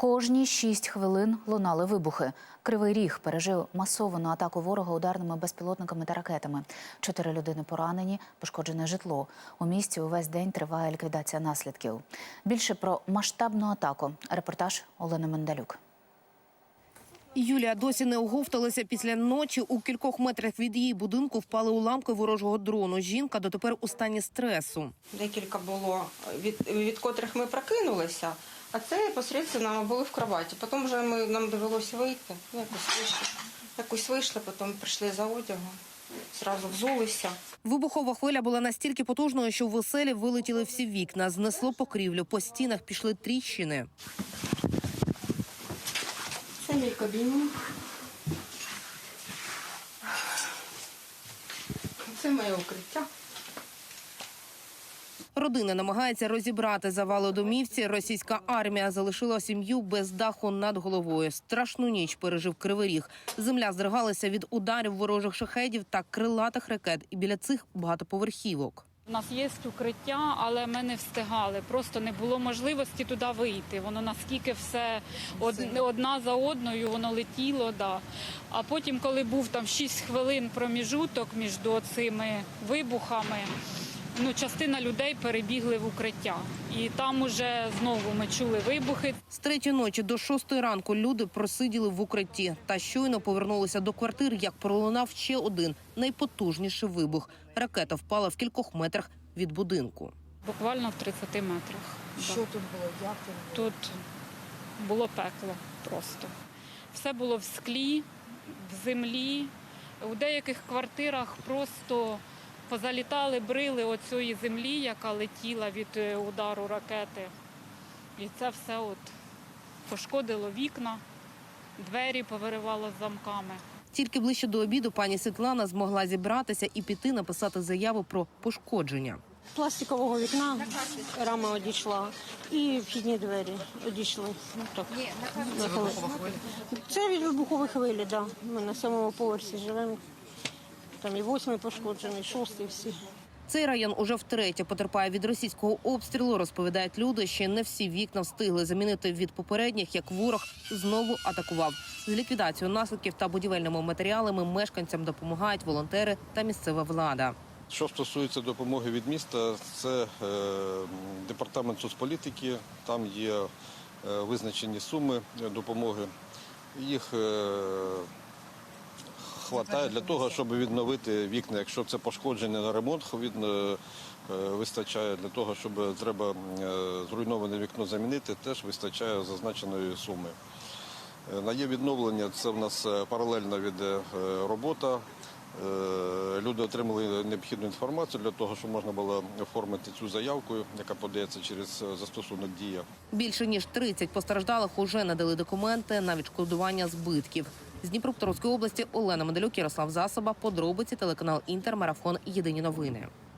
Кожні шість хвилин лунали вибухи. Кривий ріг пережив масовану атаку ворога ударними безпілотниками та ракетами. Чотири людини поранені, пошкоджене житло. У місті увесь день триває ліквідація наслідків. Більше про масштабну атаку. Репортаж Олени Мендалюк. Юлія досі не оговталася після ночі. У кількох метрах від її будинку впали уламки ворожого дрону. Жінка дотепер у стані стресу. Декілька було, від, від котрих ми прокинулися, а це посередньо були в кроваті. Потім вже ми, нам довелося вийти. Якось вийшли, якось вийшли, потім прийшли за одягом, зразу взулися. Вибухова хвиля була настільки потужною, що в оселі вилетіли всі вікна, знесло покрівлю, по стінах пішли тріщини. Це мій кабінет. Це моє укриття. Родина намагається розібрати завали у домівці. Російська армія залишила сім'ю без даху над головою. Страшну ніч пережив кривий ріг. Земля здригалася від ударів ворожих шахедів та крилатих ракет. І біля цих багатоповерхівок. У нас є укриття, але ми не встигали. Просто не було можливості туди вийти. Воно наскільки все од- одна за одною, воно летіло. Да. А потім, коли був там 6 хвилин проміжуток між цими вибухами, ну, частина людей перебігли в укриття. І там уже знову ми чули вибухи. З третьої ночі до шостої ранку люди просиділи в укритті та щойно повернулися до квартир, як пролунав ще один найпотужніший вибух. Ракета впала в кількох метрах від будинку. Буквально в 30 метрах. Да. тут було? Як Тут було пекло просто. Все було в склі, в землі. У деяких квартирах просто позалітали брили оцієї землі, яка летіла від е, удару ракети. І це все от пошкодило вікна, двері повиривало з замками. Тільки ближче до обіду пані Світлана змогла зібратися і піти написати заяву про пошкодження. пластикового вікна рама одійшла і вхідні двері одійшли. Ну, так. Це від вибухової хвилі, да. Ми на сьомому поверсі живемо. Там і восьмий пошкоджений, і шостий всі. Цей район уже втретє потерпає від російського обстрілу. Розповідають люди. Ще не всі вікна встигли замінити від попередніх, як ворог знову атакував. З ліквідацією наслідків та будівельними матеріалами мешканцям допомагають волонтери та місцева влада. Що стосується допомоги від міста, це е, департамент соцполітики. Там є е, визначені суми допомоги. Їх е, хватає для того, щоб відновити вікна. Якщо це пошкодження на ремонт, він е, вистачає для того, щоб треба е, зруйноване вікно замінити, теж вистачає зазначеної суми. Е, На є відновлення це в нас паралельна від робота. Люди отримали необхідну інформацію для того, щоб можна було оформити цю заявку, яка подається через застосунок дія. Більше ніж 30 постраждалих уже надали документи на відшкодування збитків. З Дніпропетровської області Олена Меделюк, Ярослав Засоба, подробиці телеканал Інтер, марафон Єдині новини.